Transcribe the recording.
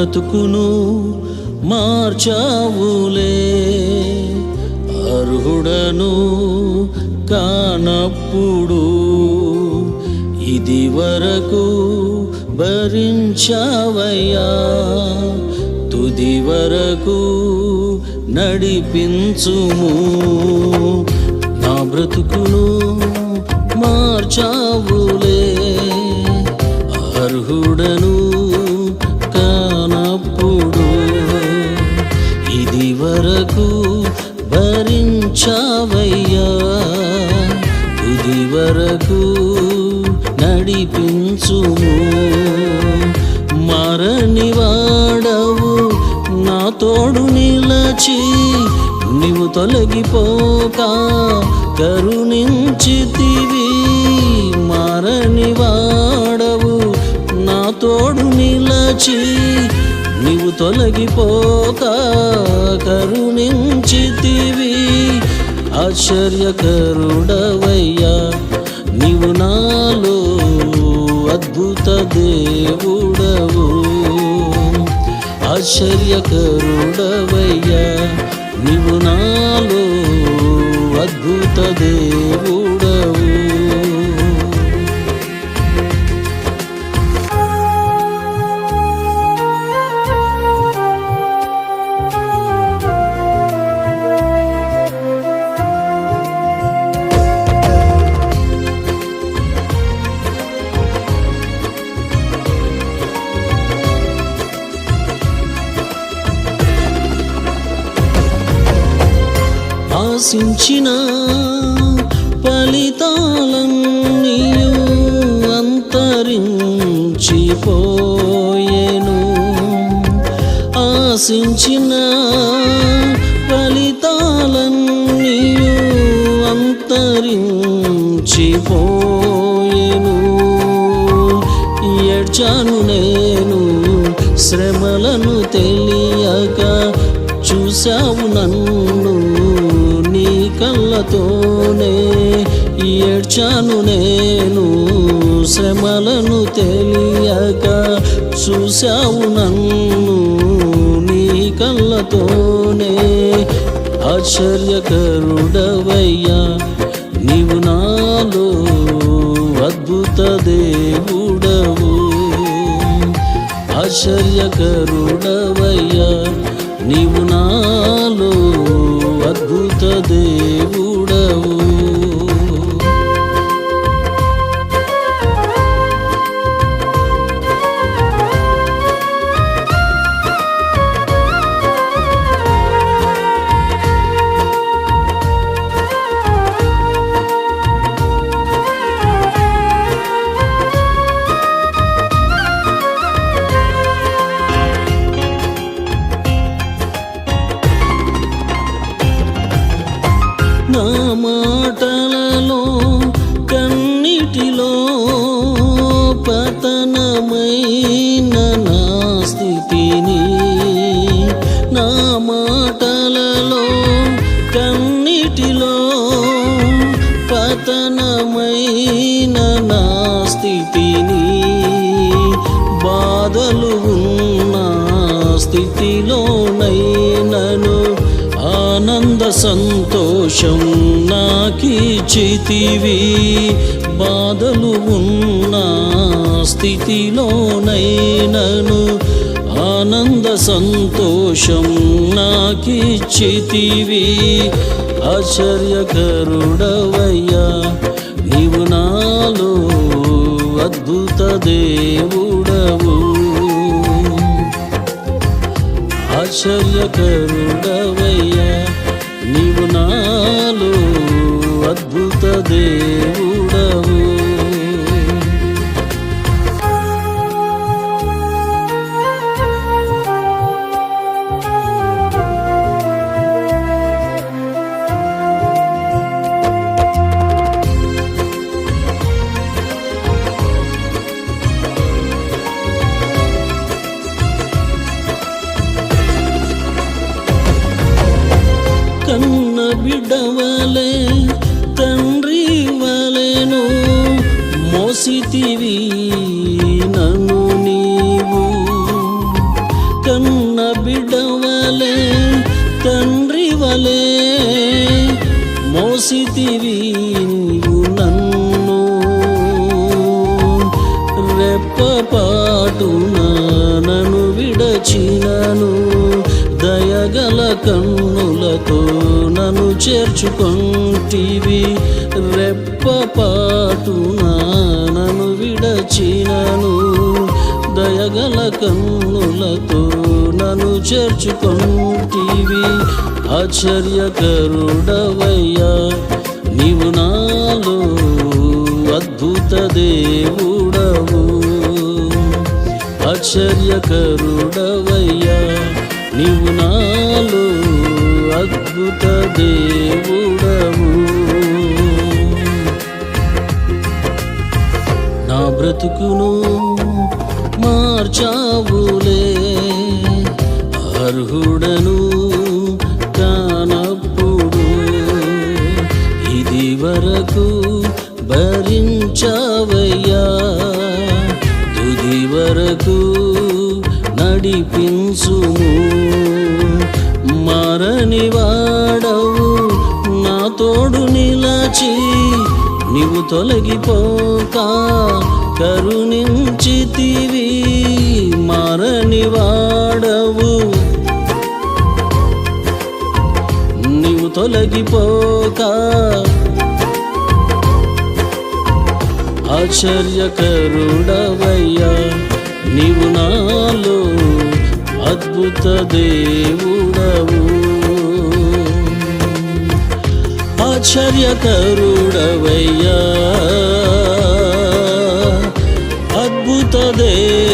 బ్రతుకును మార్చావులే. అర్హుడను కానప్పుడు ఇది వరకు భరించావయ్యా. తుది వరకు నడిపించుము. నా బ్రతుకును మార్చావులే. అర్హుడను వరకు భరించావయ్యా. ఇది వరకు నడిపించుము. మరణి వాడవు నా తోడు నిలచి నీవు తొలగిపోక. కరుణించితివి మారని వాడవు నా తోడు నిలచి నీవు తొలగిపోక కరుణించితివి ఆశ్చర్యకరుడవయ్యా. నీవు నాలో అద్భుత దేవుడవు ఆశ్చర్యకరుడవయ్యా. నీవు నాలో అద్భుత దేవుడవు. ఆశించిన ఫలితాలన్నీయు అంతరించిపోయేను. ఆశించిన ఫలితాలన్నీయు అంతరించిపోయేను. ఏడ్చాను నేను శ్రమలను తెలియక చూశావు నన్ను. కళ్ళతోనే ఏడ్చాను నేను శ్రమలను తెలియక. చూశావు నన్ను నీ కళ్ళతోనే ఆశ్చర్యకరుడవయ్యా. నీవు నాలో అద్భుత దేవుడవు. ఆశ్చర్యకరుడవయ్యా. నీవు నాలో అద్భుత దేవుడవు స్థితిలోనైనను ఆనంద సంతోషం నాకీచితివి బాధలు ఉన్న స్థితిలోనైనను ఆనంద సంతోషం నాకిచితివి ఆశ్చర్యకరుడవయ్యా నీవు నాలో అద్భుత దేవుడవు. ఆశ్చర్యకరుడవయ్యా నీవు నాలో అద్భుత దేవుడవు. బిడ్డవాలే తండ్రి వలెను మోసితివి నన్ను నీవు. కన్న బిడ్డవాలే తండ్రి వలే మోసితివి నీవు నన్ను. రెప్పపాటున నన్ను విడచినను. కన్నులతో నన్ను చేర్చుకొంటివి. రెప్పపాటున నన్ను విడచినను. దయగల కన్నులతో నన్ను చేర్చుకొంటివి. ఆశ్చర్యకరుడవయ్యా నీవు నాలో అద్భుత దేవుడవు. ఆశ్చర్యకరుడవయ్యా నీవు నా అద్భుత దేవుడవు. నా బ్రతుకును మార్చావులే. అర్హుడను కానప్పుడు ఇది వరకు భరించావయ్యా. తుది వరకు నడిపించుము. మారని వాడవు. నా తోడు నిలచి నీవు తొలగిపోక కరుణించితివి. మారని వాడవు. నీవు తొలగిపోక ఆశ్చర్యకరుడవయ్యా. నీవు నాలో అద్భుత దేవుడవు. ఆశ్చర్యకరుడవయ్యా అద్భుత దేవు